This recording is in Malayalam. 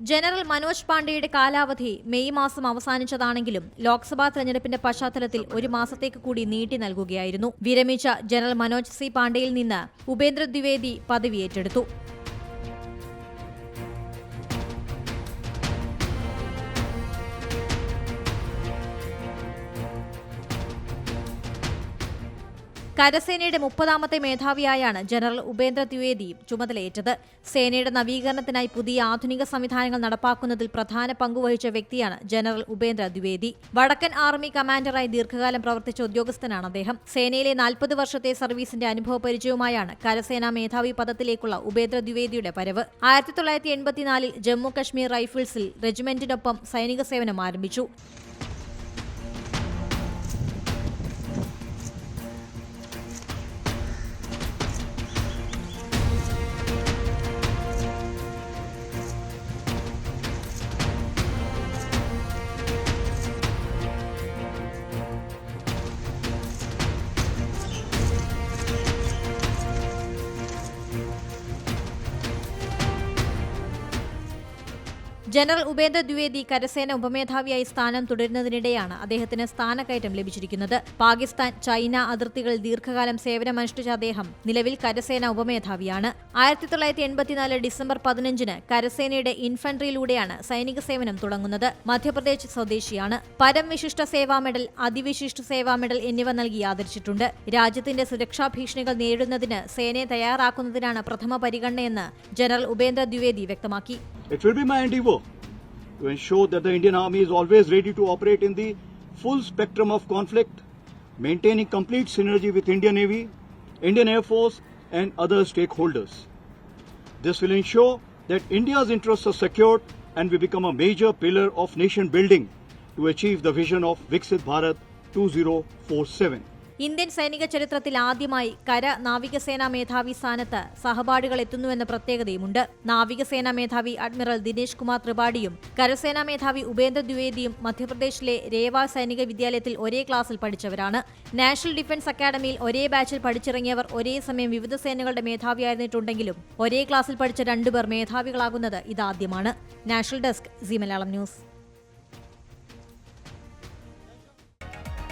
ജനറൽ മനോജ് പാണ്ഡെയുടെ കാലാവധി മെയ് മാസം അവസാനിച്ചതാണെങ്കിലും ലോക്സഭാ തെരഞ്ഞെടുപ്പിന്റെ പശ്ചാത്തലത്തിൽ ഒരു മാസത്തേക്ക് കൂടി നീട്ടി നൽകുകയായിരുന്നു. വിരമിച്ച ജനറൽ മനോജ് സി. പാണ്ഡെയിൽ നിന്ന് ഉപേന്ദ്ര ദ്വിവേദി പദവി ഏറ്റെടുത്തു. കരസേനയുടെ മുപ്പതാമത്തെ മേധാവിയായാണ് ജനറൽ ഉപേന്ദ്ര ദ്വിവേദിയും ചുമതലയേറ്റത്. സേനയുടെ നവീകരണത്തിനായി പുതിയ ആധുനിക സംവിധാനങ്ങൾ നടപ്പാക്കുന്നതിൽ പ്രധാന പങ്കുവഹിച്ച വ്യക്തിയാണ് ജനറൽ ഉപേന്ദ്ര ദ്വിവേദി. വടക്കൻ ആർമി കമാൻഡറായി ദീർഘകാലം പ്രവർത്തിച്ച ഉദ്യോഗസ്ഥനാണ് അദ്ദേഹം. സേനയിലെ നാൽപ്പത് വർഷത്തെ സർവീസിന്റെ അനുഭവ പരിചയവുമായാണ് കരസേനാ മേധാവി പദത്തിലേക്കുള്ള ഉപേന്ദ്ര ദ്വിവേദിയുടെ വരവ്. ആയിരത്തി തൊള്ളായിരത്തി എൺപത്തിനാലിൽ ജമ്മു കശ്മീർ റൈഫിൾസിൽ റെജിമെന്റിനൊപ്പം സൈനിക സേവനം ആരംഭിച്ചു. ജനറൽ ഉപേന്ദ്ര ദ്വിവേദി കരസേന ഉപമേധാവിയായി സ്ഥാനം തുടരുന്നതിനിടെയാണ് അദ്ദേഹത്തിന് സ്ഥാനക്കയറ്റം ലഭിച്ചിരിക്കുന്നത്. പാകിസ്ഥാൻ ചൈന അതിർത്തികളിൽ ദീർഘകാലം സേവനമനുഷ്ഠിച്ച അദ്ദേഹം നിലവിൽ കരസേന ഉപമേധാവിയാണ്. ആയിരത്തി തൊള്ളായിരത്തി എൺപത്തിനാല് ഡിസംബർ പതിനഞ്ചിന് കരസേനയുടെ ഇൻഫൻട്രിയിലൂടെയാണ് സൈനിക സേവനം തുടങ്ങുന്നത്. മധ്യപ്രദേശ് സ്വദേശിയാണ്. പരം വിശിഷ്ട സേവാ മെഡൽ അതിവിശിഷ്ട സേവാ മെഡൽ എന്നിവ നൽകി ആദരിച്ചിട്ടുണ്ട്. രാജ്യത്തിന്റെ സുരക്ഷാ ഭീഷണികൾ നേരിടുന്നതിന് സേനയെ തയ്യാറാക്കുന്നതിനാണ് പ്രഥമ പരിഗണനയെന്ന് ജനറൽ ഉപേന്ദ്ര ദ്വിവേദി വ്യക്തമാക്കി. It will be my endeavor to ensure that the Indian Army is always ready to operate in the full spectrum of conflict, maintaining complete synergy with Indian Navy, Indian Air Force, and other stakeholders. This will ensure that India's interests are secured and we become a major pillar of nation building to achieve the vision of Viksit Bharat 2047. Indian സൈനിക ചരിത്രത്തിൽ ആദ്യമായി കര നാവികസേനാ മേധാവി സ്ഥാനത്ത് സഹപാഠികൾ എത്തുന്നുവെന്ന പ്രത്യേകതയുമുണ്ട്. നാവികസേനാ മേധാവി അഡ്മിറൽ ദിനേശ് കുമാർ ത്രിപാഠിയും കരസേനാ മേധാവി ഉപേന്ദ്ര ദ്വിവേദിയും മധ്യപ്രദേശിലെ രേവ സൈനിക വിദ്യാലയത്തിൽ ഒരേ ക്ലാസ്സിൽ പഠിച്ചവരാണ്. നാഷണൽ ഡിഫൻസ് അക്കാദമിയിൽ ഒരേ ബാച്ചിൽ പഠിച്ചിറങ്ങിയവർ ഒരേ സമയം വിവിധ സേനകളുടെ മേധാവിയായിരുന്നിട്ടുണ്ടെങ്കിലും ഒരേ ക്ലാസ്സിൽ പഠിച്ച രണ്ടുപേർ മേധാവികളാകുന്നത് ഇതാദ്യമാണ്. National desk C Malayalam news.